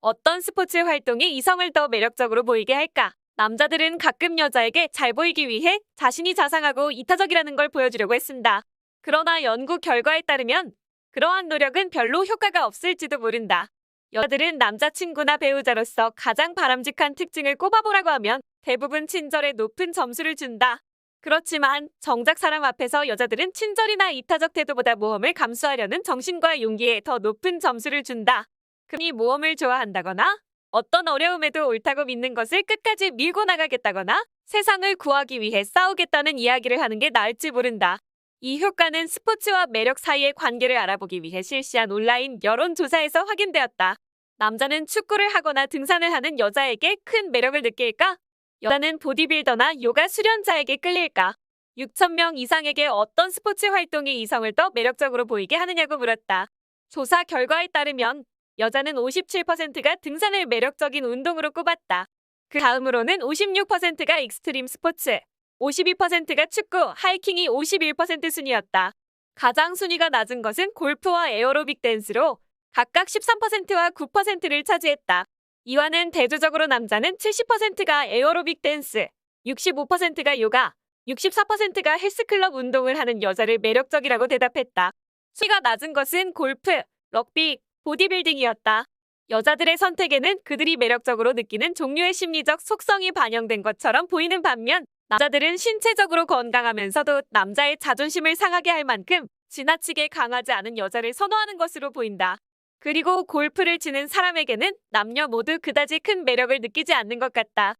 어떤 스포츠 활동이 이성을 더 매력적으로 보이게 할까? 남자들은 가끔 여자에게 잘 보이기 위해 자신이 자상하고 이타적이라는 걸 보여주려고 했습니다. 그러나 연구 결과에 따르면 그러한 노력은 별로 효과가 없을지도 모른다. 여자들은 남자친구나 배우자로서 가장 바람직한 특징을 꼽아보라고 하면 대부분 친절에 높은 점수를 준다. 그렇지만 정작 사람 앞에서 여자들은 친절이나 이타적 태도보다 모험을 감수하려는 정신과 용기에 더 높은 점수를 준다. 그니 모험을 좋아한다거나 어떤 어려움에도 옳다고 믿는 것을 끝까지 밀고 나가겠다거나 세상을 구하기 위해 싸우겠다는 이야기를 하는 게 나을지 모른다. 이 효과는 스포츠와 매력 사이의 관계를 알아보기 위해 실시한 온라인 여론조사에서 확인되었다. 남자는 축구를 하거나 등산을 하는 여자에게 큰 매력을 느낄까? 여자는 보디빌더나 요가 수련자에게 끌릴까? 6천명 이상에게 어떤 스포츠 활동이 이성을 더 매력적으로 보이게 하느냐고 물었다. 조사 결과에 따르면 여자는 57%가 등산을 매력적인 운동으로 꼽았다. 그 다음으로는 56%가 익스트림 스포츠, 52%가 축구, 하이킹이 51% 순이었다. 가장 순위가 낮은 것은 골프와 에어로빅 댄스로 각각 13%와 9%를 차지했다. 이와는 대조적으로 남자는 70%가 에어로빅 댄스, 65%가 요가, 64%가 헬스클럽 운동을 하는 여자를 매력적이라고 대답했다. 순위가 낮은 것은 골프, 럭비, 보디빌딩이었다. 여자들의 선택에는 그들이 매력적으로 느끼는 종류의 심리적 속성이 반영된 것처럼 보이는 반면 남자들은 신체적으로 건강하면서도 남자의 자존심을 상하게 할 만큼 지나치게 강하지 않은 여자를 선호하는 것으로 보인다. 그리고 골프를 치는 사람에게는 남녀 모두 그다지 큰 매력을 느끼지 않는 것 같다.